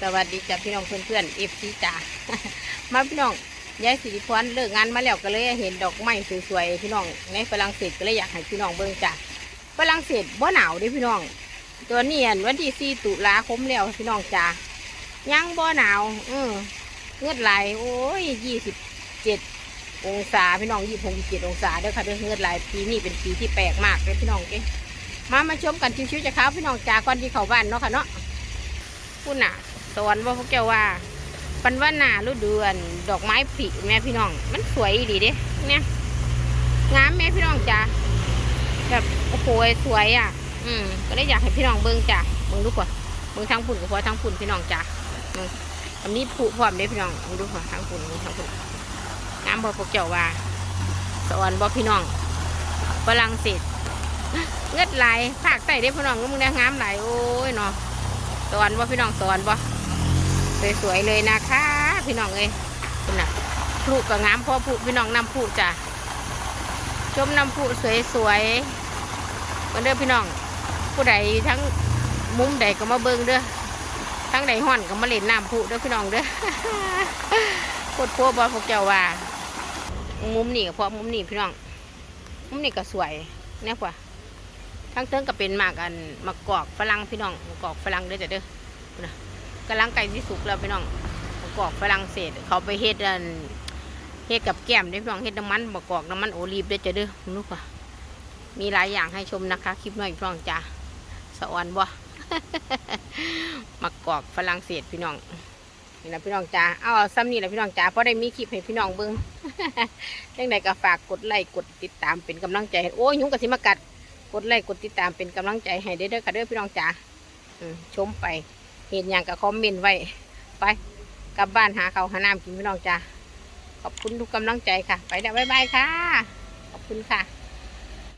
สวัสดีจ้ะพี่น้องเพื่อนๆเอฟซีจ้ามาพี่น้องยายสิริพรเลิกงานมาแล้วก็เลยเห็นดอกไม้สวยๆพี่น้องในฝรั่งเศสก็เลยอยากให้พี่น้องเบิ่งจ้ะฝรั่งเศสบ่หนาวด้พี่น้อง ตัวนี้อันวันที่สี่ตุลาคมแล้วพี่น้องจ้ายังบ่หนาวเออเงือดไหลโอ้ยยี่สิบเจ็ดองศาพี่น้องยี่สิบหกเจ็ดองศาเด้อค่ะเด้อเงือดไหลปีนี้เป็นปีที่แปลกมากเลยพี่น้องเอ้มามาชมกันชิวๆจะครับพี่น้องจ้าก่อนที่เข้าบ้านเนาะค่ะเนาะพูดน่ะ สอนว่าพวกเจ้าว่าปันว่าหนาฤดูอันดอกไม้ผลิแม่พี่น้อง มันสวยดีเด้เนี่ยงามแม่พี่น้องจ้าแบบโอ้โหสวยอะ อืมก็เลยอยากให้พี่น้องเบิ่งจ้ะเบิ่งดูก่อนเบิ่งทั้งปุ่นกับพอทั้งปุ่นพี่น้องจ้าอืมอันนี้ผูพร้อมเด้พี่น้องเบิ่งดูก่อนทั้งปุ่นงทั้งปุ่นงามบ่พวกเจ้าว่าสอนบ่พี่น้องฝรั่งเศสเงือดไหลายภาคใต้เด้พี่น้องก็มึงได้งามไหลโอ้ยเนาะสอนว่าพี่น้องสอนบ่ สวยๆเลยนะคะ พี่น้องเอ้ยคุณน่ะพลุก็งามพอพลุพี่น้องนำพลุจ้ะชมนำพลุสวยๆมาเด้อพี่น้อง ผู้ใดทั้งมุมใดก็มาเบิ่งเด้อทั้งใดห่อนก็มาเล่นน้ำพลุเด้อพี่น้องเด้อโคตรพัวบอพวกเจ้าว่า มุมนี่ก็พอมุมนี่พี่น้อง มุมนี่ก็สวยเนี่ยกว่าทั้งเทิงก็เป็นหมากอันมะกอกฝรั่งพี่น้องมะกอกฝรั่งเด้อจ้ะเด้อนะ กำลังไก่ที่สุกแล้วพี่น้องมะกอกฝรั่งเศส เขาไปเฮ็ดอันเฮ็ดกับแก้มด้พี่น้องเฮ็ดน้ำมันมะกอกน้ำมันโอลีฟเด้อจ้ะเด้อลูกว่ามีหลายอย่างให้ชมนะคะ คลิปน้อยพี่น้องจ้าสวรรค์บ่มะกอกฝรั่งเศสพี่น้องนี่นะพี่น้องจ้าเอาซ้ำนี่แหละพี่น้องจ้าเพราะได้มีคลิปให้พี่น้องเบิ่งยังไงก็ฝากกดไลค์กดติดตามเป็นกำลังใจให้โอ้ยยุงกะสิมากัด กดไลค์กดติดตามเป็นกำลังใจให้เด้อเด้อค่ะเด้อพี่น้องจ๋าชมไป เห็นอย่างกับคอมเมนต์ไว้ ไปกลับบ้านหาเขาหาน้ำกินพี่น้องจ้าขอบคุณทุกกำลังใจค่ะ ไปแล้วบ๊ายบายค่ะ ขอบคุณค่ะ